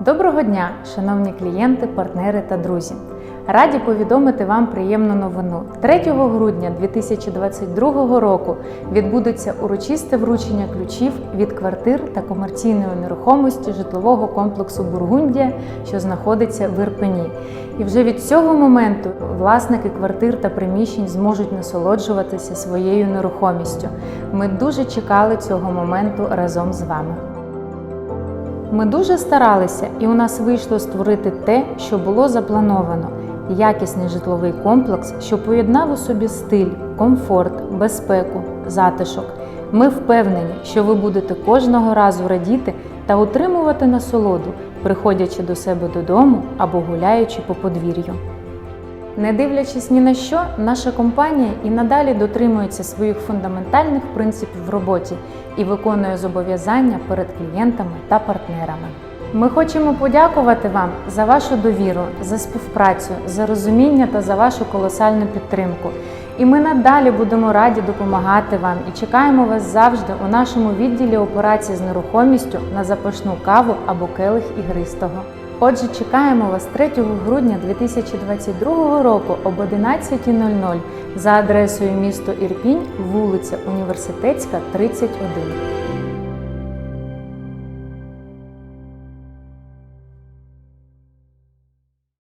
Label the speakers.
Speaker 1: Доброго дня, шановні клієнти, партнери та друзі. Раді повідомити вам приємну новину. 3 грудня 2022 року відбудеться урочисте вручення ключів від квартир та комерційної нерухомості житлового комплексу Бургундія, що знаходиться в Ірпені. І вже від цього моменту власники квартир та приміщень зможуть насолоджуватися своєю нерухомістю. Ми дуже чекали цього моменту разом з вами. Ми дуже старалися, і у нас вийшло створити те, що було заплановано: якісний житловий комплекс, що поєднав у собі стиль, комфорт, безпеку, затишок. Ми впевнені, що ви будете кожного разу радіти та отримувати насолоду, приходячи до себе додому або гуляючи по подвір'ю. Не дивлячись ні на що, наша компанія і надалі дотримується своїх фундаментальних принципів в роботі і виконує зобов'язання перед клієнтами та партнерами. Ми хочемо подякувати вам за вашу довіру, за співпрацю, за розуміння та за вашу колосальну підтримку. І ми надалі будемо раді допомагати вам і чекаємо вас завжди у нашому відділі операцій з нерухомістю на запашну каву або келих ігристого. Отже, чекаємо вас 3 грудня 2022 року об 11.00 за адресою місто Ірпінь, вулиця Університетська, 31.